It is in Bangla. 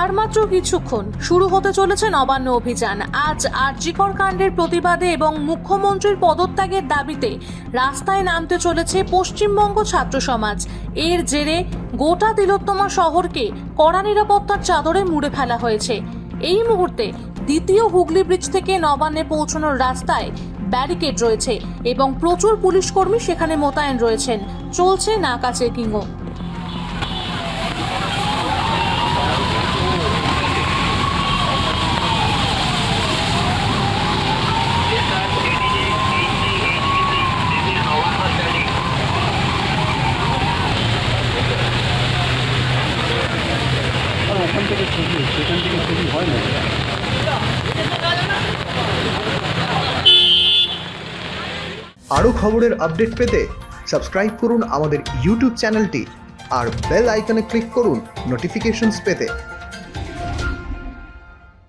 আর মাত্র কিছুক্ষণ শুরু হতে চলেছে নবান্ন অভিযান। আজ আরজিকর কাণ্ডের প্রতিবাদে এবং মুখ্যমন্ত্রীর পদত্যাগের দাবিতে রাস্তায় নামতে চলেছে পশ্চিমবঙ্গ ছাত্র সমাজ। এর জেরে গোটা তিলোত্তমা শহরকে কড়া নিরাপত্তার চাদরে মুড়ে ফেলা হয়েছে। এই মুহূর্তে দ্বিতীয় হুগলি ব্রিজ থেকে নবান্নে পৌঁছানোর রাস্তায় ব্যারিকেড রয়েছে এবং প্রচুর পুলিশ কর্মী সেখানে মোতায়েন রয়েছেন। চলছে নাকা চেকিংও। থেকে ছবি, সেখান থেকে ছবি হয় না। আরও খবরের আপডেট পেতে সাবস্ক্রাইব করুন আমাদের ইউটিউব চ্যানেলটি আর বেল আইকনে ক্লিক করুন নোটিফিকেশনস পেতে।